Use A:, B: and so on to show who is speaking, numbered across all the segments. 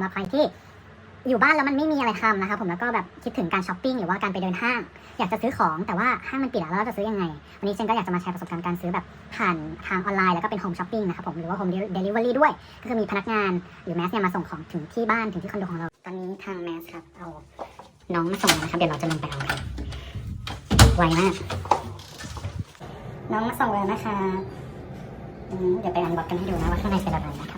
A: ำหรับใครที่อยู่บ้านแล้วมันไม่มีอะไรทำนะคะผมแล้วก็แบบคิดถึงการช้อปปิ้งหรือว่าการไปเดินห้าง อยากจะซื้อของแต่ว่าห้างมันปิดแล้วเราจะซื้อยังไง วันนี้เจนก็อยากจะมาแชร์ประสบการณ์การซื้อแบบผ่านทางออนไลน์แล้วก็เป็นโฮมช้อปปิ้งนะครับผมหรือว่าโฮมเดลิเวอรี่ด้วย ก็คือมีพนักงานหรือแมสเนี่ยมาส่งของถึงที่บ้านถึงที่คอนโดของเรา ตอนนี้ทางแมสครับเอาน้องมาส่งนะครับเดี๋ยวเราจะลงไปเอาครับไวมากน้องมาส่งแล้วนะคะเดี๋ยวไปอันบ็อกกันให้ดูนะว่าข้างในเป็นอะไรนะ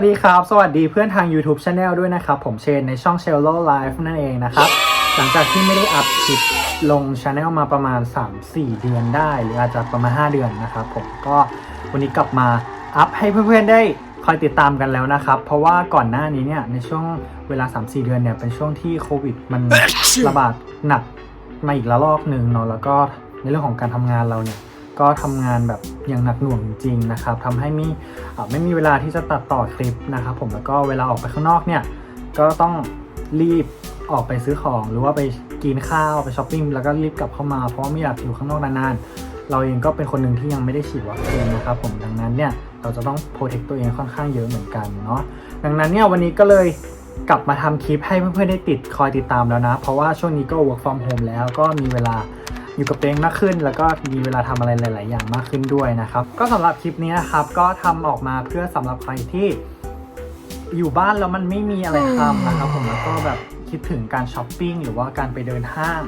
B: วัสดีครับ สวัสดีเพื่อนทาง YouTube Channel ด้วยนะครับ ผมเชนในช่อง s h e l l o Life นั่นเองนะครับ หลังจากที่ไม่ได้อัพคลิปลง Channel มาประมาณ 3-4 เดือนได้ หรืออาจจะประมาณ 5 เดือนนะครับ ผมก็วันนี้กลับมาอัพให้เพื่อนๆได้คอยติดตามกันแล้วนะครับ เพราะว่าก่อนหน้านี้เนี่ยในช่วงเวลา 3-4 เดือนเนี่ยเป็นช่วงที่โควิดมันระบาดหนักมาอีกระลอกหนึ่งเนาะแล้วก็ในเรื่องของการทำงานเราเนี่ย ก็ทำงานแบบอย่างหนักหน่วงจริงนะครับทำให้มีไม่มีเวลาที่จะตัดต่อคลิปนะครับผมแล้วก็เวลาออกไปข้างนอกเนี่ยก็ต้องรีบออกไปซื้อของหรือว่าไปกินข้าวไปช้อปปิ้งแล้วก็รีบกลับเข้ามาเพราะไม่อยากอยู่ข้างนอกนานๆ เราเองก็เป็นคนหนึ่งที่ยังไม่ได้ฉีดวัคซีนนะครับผมดังนั้นเนี่ยเราจะต้องโปรเทคตัวเองค่อนข้างเยอะเหมือนกันเนาะดังนั้นเนี่ยวันนี้ก็เลยกลับมาทำคลิปให้เพื่อนๆได้ติดคอยติดตามแล้วนะ เพราะว่าช่วงนี้ก็ work from home แล้วก็มีเวลา อยู่กับตัวเองมากขึ้น แล้วก็มีเวลาทำอะไรหลาย ๆ อย่างมากขึ้นด้วยนะครับ ก็สำหรับคลิปนี้นะครับ ก็ทำออกมาเพื่อสำหรับใครที่อยู่บ้านแล้วมันไม่มีอะไรทำนะครับ ผมแล้วก็แบบคิดถึงการช้อปปิ้งหรือว่าการไปเดินห้าง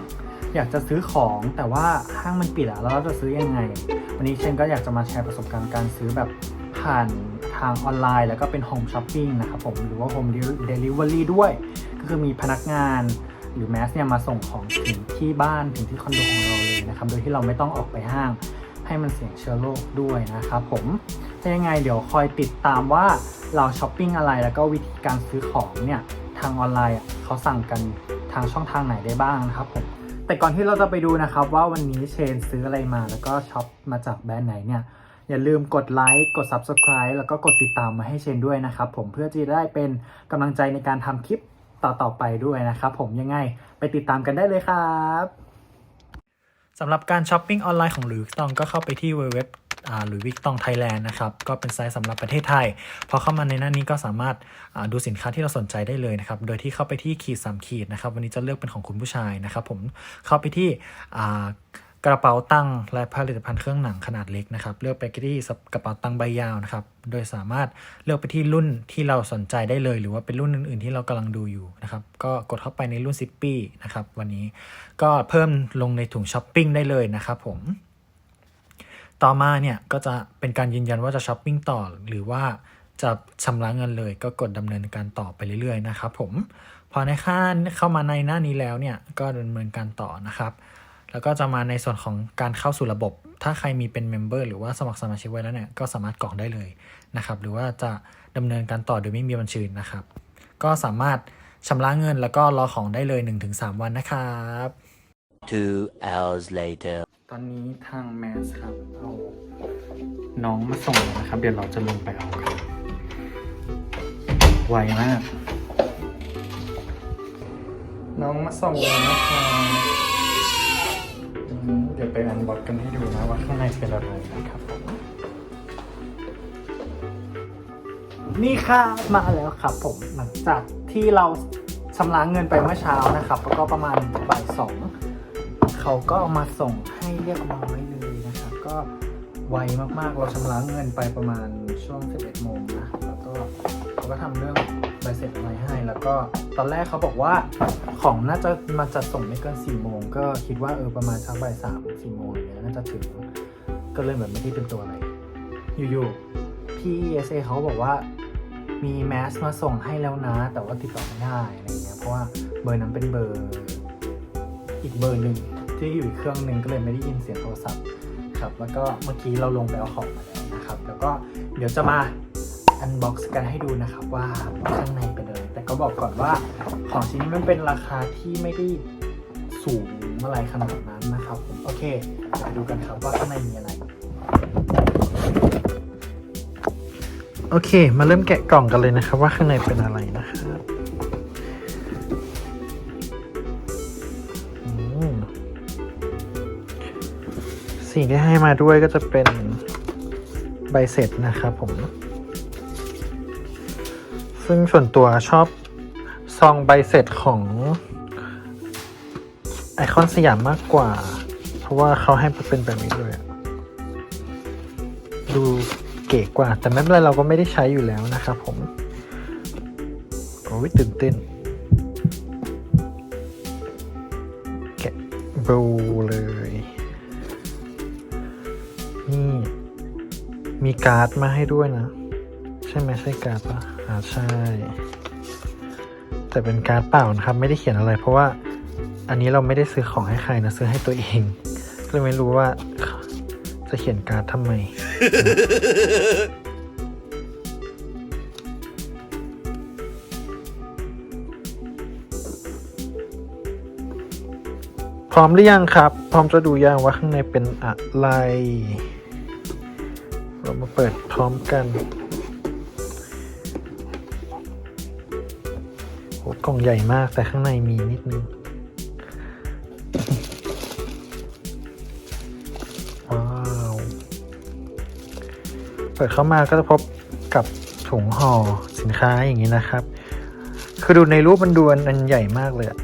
B: อยากจะซื้อของแต่ว่าห้างมันปิดอะแล้วเราจะซื้อยังไง วันนี้เชนก็อยากจะมาแชร์ประสบการณ์การซื้อแบบผ่านทางออนไลน์ แล้วก็เป็นโฮมช้อปปิ้งนะครับผมหรือว่าโฮมเดลิเวอรี่ด้วย ก็คือมีพนักงาน หรือแมสเนี่ยมาส่งของถึงที่บ้านถึงที่คอนโดของเราเลยนะครับ โดยที่เราไม่ต้องออกไปห้าง ให้มันเสี่ยงเชื้อโรคด้วยนะครับผมถ้ายังไงเดี๋ยวคอยติดตามว่าเราช้อปปิ้งอะไรแล้วก็วิธีการซื้อของเนี่ยทางออนไลน์เขาสั่งกันทางช่องทางไหนได้บ้างนะครับผมแต่ก่อนที่เราจะไปดูนะครับว่าวันนี้เชนซื้ออะไรมาแล้วก็ช็อปมาจากแบรนด์ไหนเนี่ยอย่าลืมกดไลค์กด Subscribe แล้วก็กดติดตามมาให้เชนด้วยนะครับผมเพื่อที่จะได้เป็นกำลังใจในการทำคลิป ต่อๆไปด้วยนะครับผมยังไงไปติดตามกันได้เลยครับสำหรับการช้อปปิ้งออนไลน์ของหลุยส์วิกตองก็เข้าไปที่เว็บหรือวิกตองไทยแลนด์นะครับ ก็เป็นไซต์สำหรับประเทศไทย พอเข้ามาในหน้านี้ก็สามารถดูสินค้าที่เราสนใจได้เลยนะครับ โดยที่เข้าไปที่ขีดสามขีดนะครับ วันนี้จะเลือกเป็นของคุณผู้ชายนะครับ ผมเข้าไปที่ กระเป๋าตังค์และผลิตภัณฑ์เครื่องหนังขนาดเล็กนะครับ เลือกไปที่กระเป๋าตังค์ใบยาวนะครับ โดยสามารถเลือกไปที่รุ่นที่เราสนใจได้เลย หรือว่าเป็นรุ่นอื่น ๆ ที่เรากำลังดูอยู่นะครับ ก็กดเข้าไปในรุ่นซิปปี้นะครับ วันนี้ก็เพิ่มลงในถุงช้อปปิ้งได้เลยนะครับผม ต่อมาเนี่ยก็จะเป็นการยืนยันว่าจะช้อปปิ้งต่อหรือว่าจะชำระเงินเลยก็กดดำเนินการต่อไปเรื่อยๆนะครับผมพอในค่าเข้ามาในหน้านี้แล้วเนี่ยก็ดำเนินการต่อนะครับ แล้วก็จะมาในส่วนของการเข้าสู่ระบบ ถ้าใครมีเป็นเมมเบอร์หรือว่าสมัครสมาชิกไว้แล้วเนี่ยก็สามารถกรอกได้เลยนะครับ หรือว่าจะดำเนินการต่อโดยไม่มีบัญชีนะครับ ก็สามารถชำระเงินแล้วก็รอของได้เลย 1-3 วันนะครับ
C: Two hours later.
B: ตอนนี้ทางแมสครับเอาน้องมาส่งแล้วนะครับ เดี๋ยวเราจะลงไปเอากันไวมาก น้องมาส่งแล้วนะครับอืม เดี๋ยวไปอันบ็อกกันให้ดูนะว่าข้างในเป็นอะไรนะครับผมนี่ค่ะมาแล้วครับผมหลังจากที่เราชำระเงินไปเมื่อเช้านะครับแล้วก็ประมาณบ่ายสองเขาก็เอามาส่งให้เรียบร้อยเลยนะครับ ก็ ไวมากๆ เราชำระเงินไปประมาณช่วง 11 โมงนะ แล้วก็เขาก็ทำเรื่องใบเสร็จอะไรให้ แล้วก็ตอนแรกเขาบอกว่าของน่าจะมาจัดส่งไม่เกิน 4 โมง ก็คิดว่าเออประมาณสักบ่ายสามสี่โมงอย่างเงี้ยน่าจะถึง ก็เลยแบบไม่ได้เป็นตัวอะไร อยู่ๆ พี่ ESA เขาบอกว่ามีแมสมาส่งให้แล้วนะ แต่ว่าติดต่อไม่ได้อะไรเงี้ย เพราะว่าเบอร์นั้นเป็นเบอร์ อีกเบอร์หนึ่งที่อยู่อีกเครื่องหนึ่งก็เลยไม่ได้ยินเสียงโทรศัพท์ ครับ แล้วก็เมื่อกี้เราลงไปเอาของมาแล้วนะครับ แล้วก็เดี๋ยวจะมาอันบ็อกซ์กันให้ดูนะครับว่าข้างในเป็นอะไรแต่ก็บอกก่อนว่าของชิ้นนี้มันเป็นราคาที่ไม่ได้สูงอะไรขนาดนั้นนะครับ โอเคไปดูกันครับว่าข้างในมีอะไร โอเค มาเริ่มแกะกล่องกันเลยนะครับ ว่าข้างในเป็นอะไรนะครับ สิ่งที่ให้มาด้วยก็จะเป็นใบเสร็จนะครับผม ซึ่งส่วนตัวชอบซองใบเสร็จของไอคอนสยามมากกว่า เพราะว่าเขาให้มาเป็นแบบนี้เลยดูเก๋กว่า แต่ไม่เป็นไรเราก็ไม่ได้ใช้อยู่แล้วนะครับผม โอ้ยตื่นเต้นแกะบูเลย นี่ มีการ์ดมาให้ด้วยนะ ใช่ไหมใช่การ์ดปะอ่าใช่ แต่เป็นการ์ดเปล่านะครับ ไม่ได้เขียนอะไร เพราะว่าอันนี้เราไม่ได้ซื้อของให้ใครนะ ซื้อให้ตัวเองก็เลยไม่รู้ว่า จะเขียนการ์ดทำไม พร้อมหรือยังครับ พร้อมจะดูยังว่าข้างในเป็นอะไร เรามาเปิดพร้อมกันโหกล่องใหญ่มากแต่ข้างในมีนิดนึงว้าว เปิดเข้ามาก็จะพบกับถุงห่อสินค้าอย่างนี้นะครับ คือดูในรูปมันดูอันใหญ่มากเลยอะ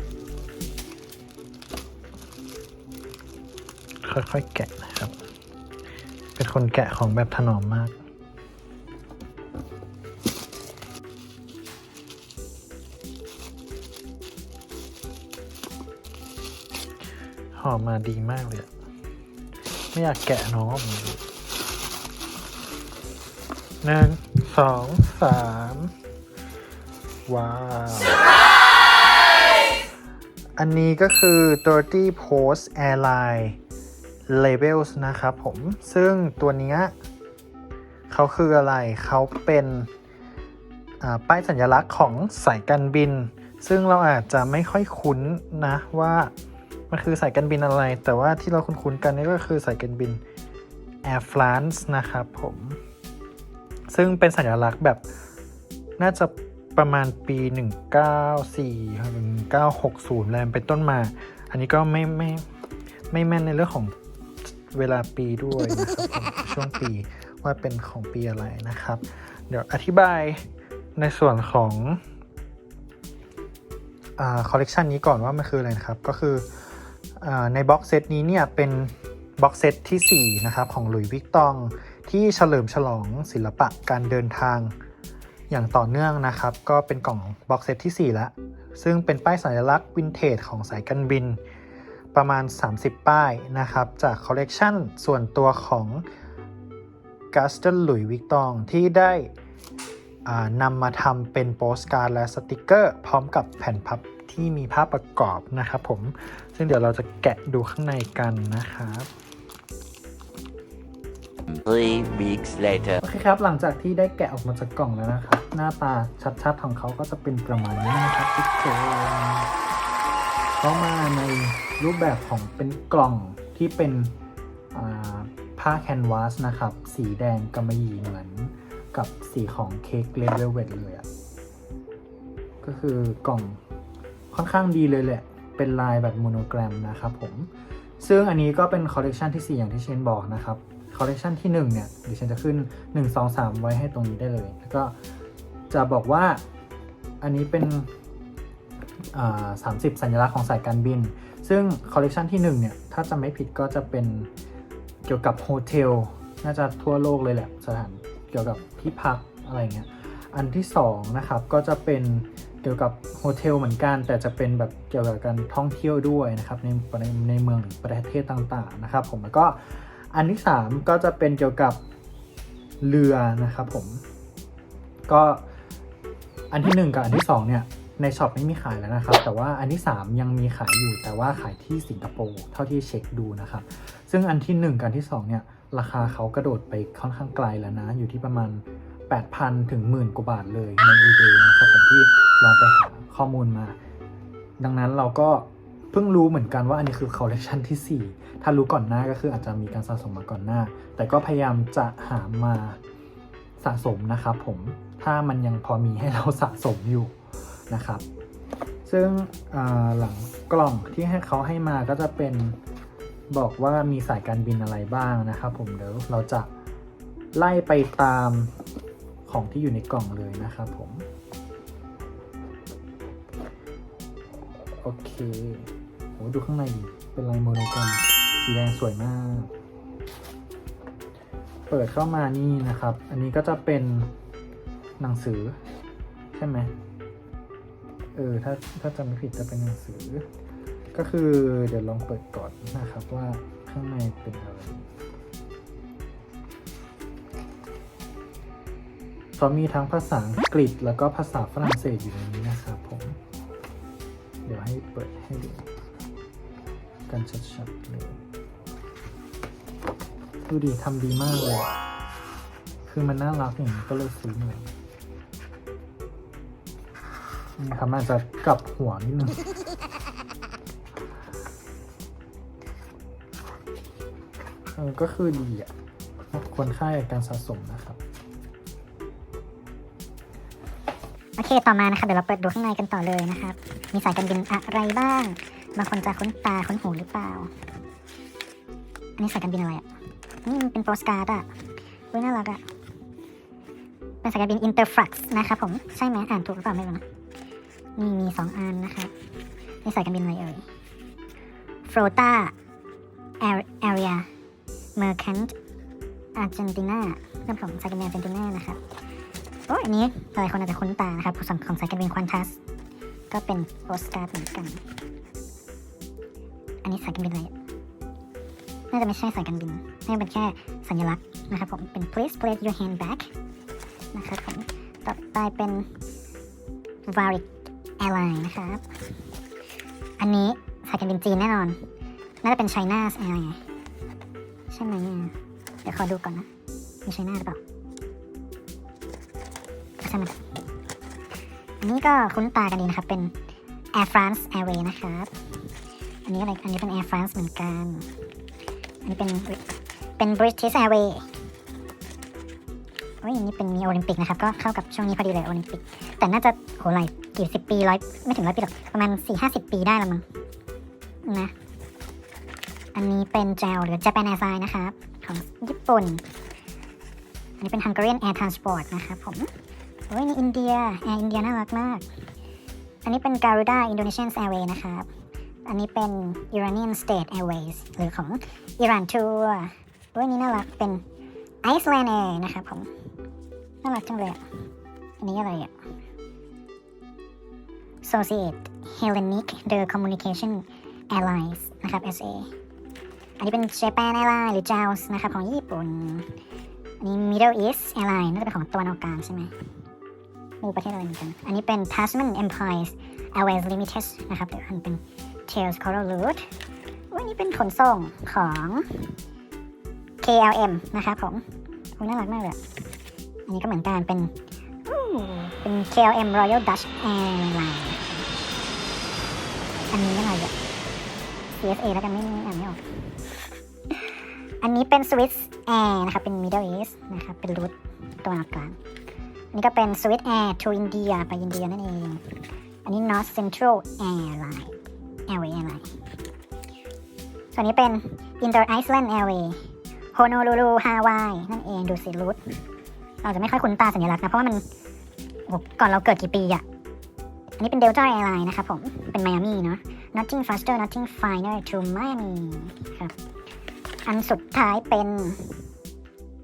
B: ค่อยๆแกะ คนแกะของแบบถนอมมากหอมมาดีมากเลย ไม่อยากแกะน้องออกมาหนึ่งสองสามว้าว อันนี้ก็คือ30 Post Airline Labels นะครับผมซึ่งตัวนี้เขาคืออะไรเขาเป็นป้ายสัญลักษณ์ของสายการบิน ซึ่งเราอาจจะไม่ค่อยคุ้นนะว่ามันคือสายการบินอะไร แต่ว่าที่เราคุ้นๆกันนี่ก็คือสายการบิน Air France นะครับผมซึ่งเป็นสัญลักษณ์แบบน่าจะประมาณปี 194ถึง1960แล้วเป็นต้นมา อันนี้ก็ไม่ไม่ไม่แม่นในเรื่องของ เวลาปีด้วยนะครับช่วงปีว่าเป็นของปีอะไรนะครับ เดี๋ยวอธิบายในส่วนของคอลเลกชันนี้ก่อนว่ามันคืออะไรนะครับ ก็คืออาในบ็อกเซตนี้เนี่ยเป็นบ็อกเซตที่ 4 นะครับ ของหลุยส์วิกตองที่เฉลิมฉลองศิลปะการเดินทางอย่างต่อเนื่องนะครับ ก็เป็นกล่องบ็อกเซตที่ 4 แล้ว ซึ่งเป็นป้ายสัญลักษณ์วินเทจของสายการบิน ประมาณ 30 ป้ายนะครับ จากคอลเลกชันส่วนตัวของกัสเตนหลุยวิกตองที่ได้อ่านำมาทำเป็นโปสการ์ดและสติกเกอร์ พร้อมกับแผ่นพับที่มีภาพประกอบนะครับผม ซึ่งเดี๋ยวเราจะแกะดูข้างในกันนะครับ
C: Three weeks later.
B: โอเคครับ หลังจากที่ได้แกะออกมาจากกล่องแล้วนะครับ หน้าตาชัดๆของเขาก็จะเป็นประมาณนี้นะครับทุกคนเขามาใน รูปแบบของเป็นกล่องที่เป็นผ้าแคนวาสนะครับ สีแดงกำมะหยี่เหมือนกับสีของเค้กเลเวลเวทเลยอะก็คือกล่องค่อนข้างดีเลยแหละ เป็นลายแบบโมโนแกรมนะครับผม ซึ่งอันนี้ก็เป็นคอลเลกชันที่ 4 อย่างที่เชนบอกนะครับ คอลเลกชันที่ 1 เนี่ยเดี๋ยวเชนจะขึ้น 1 2 3 ไว้ให้ตรงนี้ได้เลย แล้วก็จะบอกว่าอันนี้เป็นอ่า30สัญลักษณ์ของสายการบิน ซึ่งคอลเลกชันที่1เนี่ยถ้าจำไม่ผิดก็จะเป็นเกี่ยวกับโฮเทลน่าจะทั่วโลกเลยแหละสถานเกี่ยวกับที่พักอะไรเงี้ยอันที่2นะครับก็จะเป็นเกี่ยวกับโฮเทลเหมือนกัน แต่จะเป็นแบบเกี่ยวกับการท่องเที่ยวด้วยนะครับในในในเมืองหรือประเทศต่างๆนะครับผมแล้วก็อันที่ 3 ก็จะเป็นเกี่ยวกับเรือนะครับผมก็อันที่ 1 กับอันที่2เนี่ย ในช็อปไม่มีขายแล้วนะครับ แต่ว่าอันที่ 3 ยังมีขายอยู่ แต่ว่าขายที่สิงคโปร์เท่าที่เช็คดูนะครับ ซึ่งอันที่ 1 กับอันที่ 2 เนี่ย ราคาเขากระโดดไปค่อนข้างไกลแล้วนะ อยู่ที่ประมาณ 8,000 ถึงหมื่นกว่าบาทเลยใน eBay นะครับผมที่ลองไปหาข้อมูลมา ดังนั้นเราก็เพิ่งรู้เหมือนกันว่าอันนี้คือคอลเลกชันที่ 4 ถ้ารู้ก่อนหน้าก็คืออาจจะมีการสะสมมาก่อนหน้า แต่ก็พยายามจะหามาสะสมนะครับผมถ้ามันยังพอมีให้เราสะสมอยู่ นะครับ ซึ่งหลังกล่องที่ให้เขาให้มาก็จะเป็นบอกว่ามีสายการบินอะไรบ้างนะครับ ผมเดี๋ยวเราจะไล่ไปตามของที่อยู่ในกล่องเลยนะครับผม โอเคโหดูข้างในดิเป็นลายโมโนกรมสีแดงสวยมาก เปิดเข้ามานี่นะครับ อันนี้ก็จะเป็นหนังสือ ใช่ไหม เออถ้าถ้าจำไม่ผิดจะเป็นหนังสือ ก็คือเดี๋ยวลองเปิดก่อนนะครับว่าข้างในเป็นอะไรเขามีทั้งภาษาอังกฤษแล้วก็ภาษาฝรั่งเศสอยู่ในนี้นะครับผม เดี๋ยวให้เปิดให้ดูกันชัดๆเลยดูดีทำดีมากเลย คือมันน่ารักอย่างนี้ก็เลยซื้อมา นี่ครับมันจะกลับหัวนิดนึงเออก็คือดีอะควรค่าการสะสมนะครับ
A: โอเค ต่อมานะครับเดี๋ยวเราเปิดดูข้างในกันต่อเลยนะครับ มีสายการบินอะไรบ้าง บางคนจะคุ้นตาคุ้นหูหรือเปล่า อันนี้สายการบินอะไรอะนี่มันเป็นโปสการ์ดอะอุ้ยน่ารักอะ เป็นสายการบิน Interflux นะครับผม ใช่ไหมอ่านถูกหรือเปล่าไม่รู้นะ นี่มีสองอันนะครับนี่สายการบินอะไรเอ่ย Flota Area Mercant Argentina นั่นผมสายการบินอาร์เจนตินานะครับโอ้อันนี้หลายคนอาจจะคุ้นตานะครับส่วนของสายการบินควันทัสก็เป็นโปสการ์ดเหมือนกัน อันนี้สายการบินอะไรน่าจะไม่ใช่สายการบินน่าจะเป็นแค่สัญลักษณ์นะครับผมเป็น please place your hand back นะครับผมต่อไปเป็น Varic Airline นะครับ อันนี้สายการบินจีนแน่นอน น่าจะเป็น China Airline ใช่ไหมเนี่ยเดี๋ยวขอดูก่อนนะ มี China หรือเปล่าใช่ไหมอันนี้ก็คุ้นตากันดีนะครับ เป็น Air France Airway นะครับ อันนี้อะไร อันนี้เป็น Air France เหมือนกัน อันนี้เป็น เป็น British เฮ้ยนนี้เป็นมีโอลิมปิกนะครับก็เข้ากับช่วงนี้พอดีเลยโอลิมปิก แต่น่าจะโหหลายกี่สิบปีร้อยไม่ถึงร้อยปีหรอกประมาณสี่ห้าสิบปีได้ละมั้งนะ อันนี้เป็น JAL หรือ Japan Airlines นะครับ ของญี่ปุ่น อันนี้เป็น Hungarian Air Transport นะครับผมโอ้ยนี่อินเดียแอร์อินเดียน่ารักมาก อันนี้เป็น Garuda Indonesian Airways นะครับ อันนี้เป็น Iranian State Airways หรือของอิหร่านทัวร์โอ้ยนี่น่ารักเป็น Iceland Air นะครับผม น่ารักจังเลยอะอันนี้อะไรอะ Societe Hellenic de Communication Airlines นะครับ SA อันนี้เป็น Japan Airlines หรือ JAL นะครับ ของญี่ปุ่น อันนี้ Middle East Airlines น่าจะเป็นของตะวันออกกลางใช่ไหมมูประเทศอะไรเหมือนกัน อันนี้เป็น Tasman Empires Airways Limited นะครับเดี๋ยวอันเป็น Tails Coral Route วันนี้เป็นขนส่งของ KLM นะครับผมอุ๊ยน่ารักมากเลย อะอันนี้ก็เหมือนกันเป็นอู้เป็น KLM Royal Dutch Airline อันนี้อะไรอะ CSA แล้วกันไม่ไม่อ่านไม่ออก อันนี้เป็น Swiss Air นะครับ เป็น Middle East นะครับ เป็นรูทตะวันออกกลางอันนี้ก็เป็น Swiss Air to India ไปอินเดียนั่นเอง อันนี้ North Central Airline Airway Airline ส่วนนี้เป็น Inter Iceland Airway Honolulu Hawaii นั่นเอง ดูสิรูท เราจะไม่ค่อยคุ้นตาสัญลักษณ์นะ เพราะว่ามันโอ้ก่อนเราเกิดกี่ปีอะอันนี้เป็น Delta Airline นะครับผม เป็น Miami เนาะ Nothing faster nothing finer to Miami ครับ อันสุดท้ายเป็น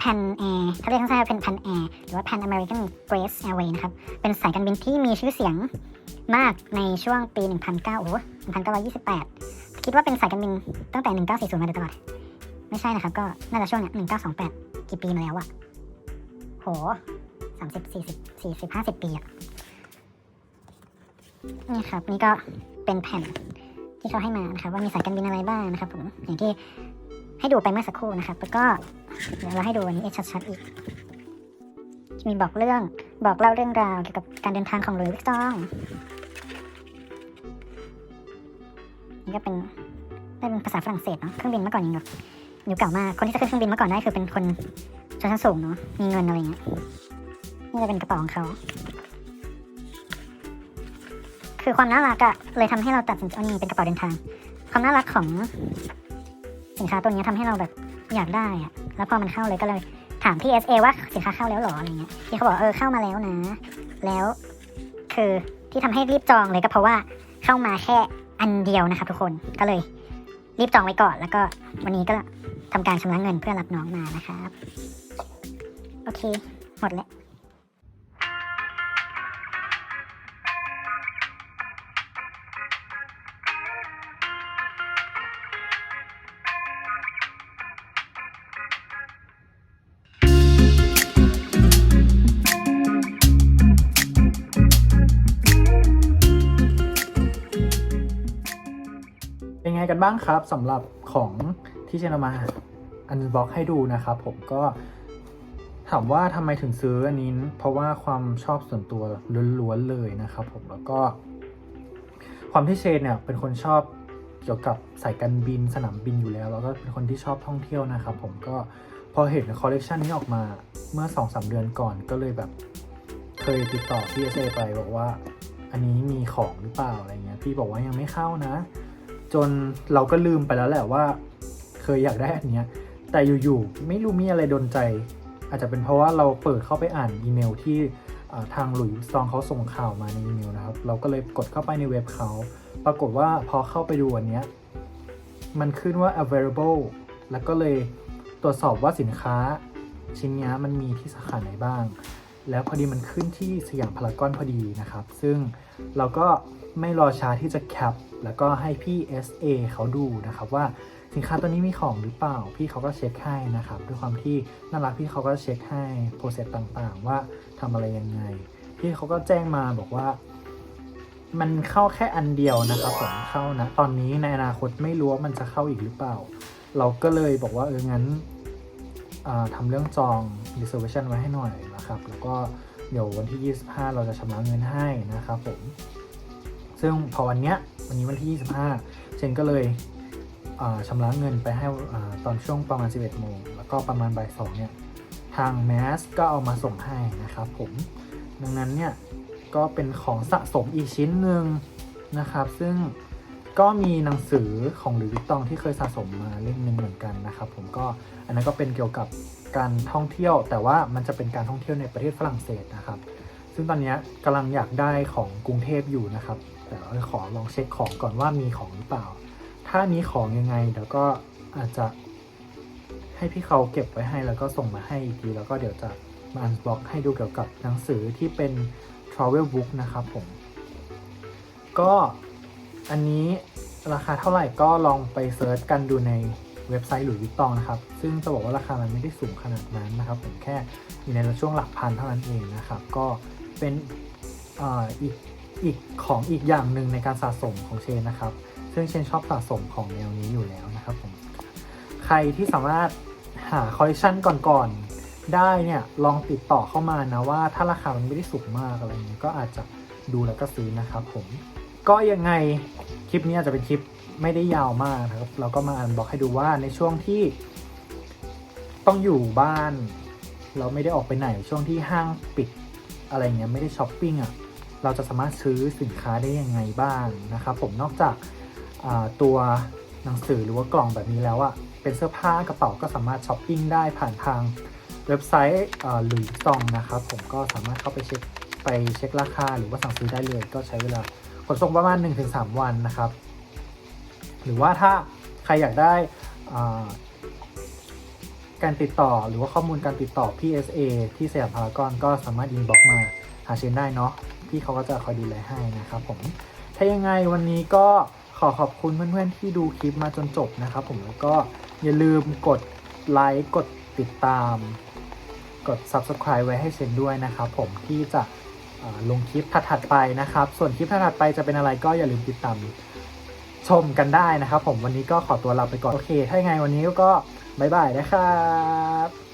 A: Pan Air เขาเรียกสั้นๆว่าเป็น Pan Air หรือว่า Pan American Grace Airway นะครับ เป็นสายการบินที่มีชื่อเสียงมากในช่วงปี 1900โอ้โห1928 คิดว่าเป็นสายการบินตั้งแต่ 1940 มาโดยตลอด ไม่ใช่นะครับ ก็น่าจะช่วงเนี้ย1928 กี่ปีมาแล้วอะ โห30 40 40 50ปีอะนี่ครับ นี่ก็เป็นแผ่นที่เขาให้มานะครับ ว่ามีสายการบินอะไรบ้างนะครับผมอย่างที่ให้ดูไปเมื่อสักครู่นะครับ แล้วก็เดี๋ยวเราให้ดูอันนี้ชัดๆอีกมีบอกเรื่องบอกเล่าเรื่องราวเกี่ยวกับการเดินทางของหลุยส์วิกตองนี่ก็เป็นได้เป็นภาษาฝรั่งเศสเนาะเครื่องบินเมื่อก่อนยังแบบอยู่เก่ามากคนที่จะขึ้นเครื่องบินเมื่อก่อนได้คือเป็นคน ชนชั้นสูงเนาะมีเงินอะไรเงี้ยนี่จะเป็นกระเป๋าของเขาคือความน่ารักอะเลยทำให้เราตัดสินใจเอานี่เป็นกระเป๋าเดินทาง ความน่ารักของสินค้าตัวนี้ทำให้เราแบบอยากได้อะแล้วพอมันเข้าเลยก็เลยถามพี่ SA ว่าสินค้าเข้าแล้วหรออะไรเงี้ยพี่เขาบอกเออเข้ามาแล้วนะ แล้วคือที่ทำให้รีบจองเลยก็เพราะว่าเข้ามาแค่อันเดียวนะครับทุกคนก็เลย รีบจองไว้ก่อนแล้วก็วันนี้ก็ทำการชำระเงินเพื่อรับน้องมานะครับ โอเค หมดแล้ว
B: บ้างครับสำหรับของที่เชนมาอันบ็อกให้ดูนะครับผมก็ถามว่าทำไมถึงซื้ออันนี้ เพราะว่าความชอบส่วนตัวล้วนๆเลยนะครับผมแล้วก็ ความที่เชนเนี่ยเป็นคนชอบเกี่ยวกับสายการบินสนามบินอยู่แล้ว แล้วก็เป็นคนที่ชอบท่องเที่ยวนะครับผมก็พอเห็นคอลเลกชันนี้ออกมาเมื่อ2อสเดือนก่อนก็เลยแบบเคยติดต่อพี่เอไปบอกว่า อันนี้มีของหรือเปล่าอะไรเงี้ยพี่บอกว่ายังไม่เข้านะ จนเราก็ลืมไปแล้วแหละว่า เคยอยากได้อันเนี้ย แต่อยู่ๆไม่รู้มีอะไรดนใจ อาจจะเป็นเพราะว่าเราเปิดเข้าไปอ่านอีเมลที่ทางหลุยส์ซองเขาส่งข่าวมาในอีเมลนะครับ เราก็เลยกดเข้าไปในเว็บเขา ปรากฏว่าพอเข้าไปดูอันเนี้ย มันขึ้นว่า available แล้วก็เลยตรวจสอบว่าสินค้าชิ้นเนี้ยมันมีที่สาขาไหนบ้าง แล้วพอดีมันขึ้นที่สยามพารากอนพอดีนะครับ ซึ่งเราก็ไม่รอช้าที่จะแคปแล้วก็ให้พี่ SA เขาดูนะครับว่าสินค้าตัวนี้มีของหรือเปล่า พี่เขาก็เช็คให้นะครับ ด้วยความที่น่ารักพี่เขาก็เช็คให้โปรเซสต่างๆ ว่าทำอะไรยังไง พี่เขาก็แจ้งมาบอกว่า มันเข้าแค่อันเดียวนะครับผมเข้านะ ตอนนี้ในอนาคตไม่รู้ว่ามันจะเข้าอีกหรือเปล่า เราก็เลยบอกว่าเอองั้น ทำเรื่องจอง reservation ไว้ให้หน่อยนะครับ แล้วก็เดี๋ยววันที่ 25 เราจะชำระเงินให้นะครับผม ซึ่งพอวันเนี้ยวันนี้วันที่ 25เชนก็เลยอ่าชำระเงินไปให้ตอนช่วงประมาณ 11 โมง แล้วก็ประมาณบ่ายสองเนี่ยทางแมสก็เอามาส่งให้นะครับผม ดังนั้นเนี่ยก็เป็นของสะสมอีกชิ้นหนึ่งนะครับ ซึ่ง ก็มีหนังสือของหลุยส์วิตตองที่เคยสะสมมาเล่มหนึ่งเหมือนกันนะครับ ผมก็อันนั้นก็เป็นเกี่ยวกับการท่องเที่ยว แต่ว่ามันจะเป็นการท่องเที่ยวในประเทศฝรั่งเศสนะครับ ซึ่งตอนนี้กำลังอยากได้ของกรุงเทพอยู่นะครับ แต่เราขอลองเช็คของก่อนว่ามีของหรือเปล่า ถ้ามีของยังไงเดี๋ยวก็อาจจะให้พี่เขาเก็บไว้ให้แล้วก็ส่งมาให้อีกทีแล้วก็เดี๋ยวจะมาอันบล็อกให้ดูเกี่ยวกับหนังสือที่เป็น travel book นะครับผม ก็ อันนี้ราคาเท่าไหร่ก็ลองไปเซิร์ชกันดูในเว็บไซต์หลุยส์วิตตองนะครับ ซึ่งจะบอกว่าราคามันไม่ได้สูงขนาดนั้นนะครับผมแค่อยู่ในช่วงหลักพันเท่านั้นเองนะครับ ก็เป็นออีกอีกของอีกอย่างหนึ่งในการสะสมของเชนนะครับ ซึ่งเชนชอบสะสมของแนวนี้อยู่แล้วนะครับผมใครที่สามารถหาคอลเลคชันก่อนๆได้เนี่ยลองติดต่อเข้ามานะว่าถ้าราคามันไม่ได้สูงมากอะไรเงี้ยก็อาจจะดูแล้วก็ซื้อนะครับผม ก็ยังไงคลิปนี้อาจจะเป็นคลิปไม่ได้ยาวมากนะครับ เราก็มาอ่านบอกให้ดูว่าในช่วงที่ต้องอยู่บ้าน เราไม่ได้ออกไปไหนช่วงที่ห้างปิดอะไรเงี้ยไม่ได้ช้อปปิ้งอะเราจะสามารถซื้อสินค้าได้ยังไงบ้างนะครับผมนอกจากาตัวหนังสือหรือว่ากล่องแบบนี้แล้วอะเป็นเสื้อผ้ากระเป๋าก็สามารถช้อปปิ้งได้ผ่านทางเว็บไซต์หรือซองนะครับ ผมก็สามารถเข้าไปเช็คไปเช็คราคาหรือว่าสั่งซื้อได้เลย ก็ใช้เวลา ขนส่งประมาณ 1-3 วันนะครับ หรือว่าถ้าใครอยากได้การติดต่อหรือว่าข้อมูลการติดต่อ PSA ที่สยามพารากอนก็สามารถอินบ็อกมาหาเชนได้เนาะพี่เขาก็จะคอยดูแลให้นะครับผม ถ้ายังไงวันนี้ก็ขอขอบคุณเพื่อนๆที่ดูคลิปมาจนจบนะครับผมแล้วก็อย่าลืมกดไลค์กดติดตาม กด Subscribe ไว้ให้เชนด้วยนะครับผมที่จะ ลงคลิปถัดๆไปนะครับ ส่วนคลิปถัดๆไปจะเป็นอะไรก็อย่าลืมติดตามชมกันได้นะครับ ผมวันนี้ก็ขอตัวลาไปก่อน โอเค ถ้ายังไงวันนี้ก็บายบายนะครับ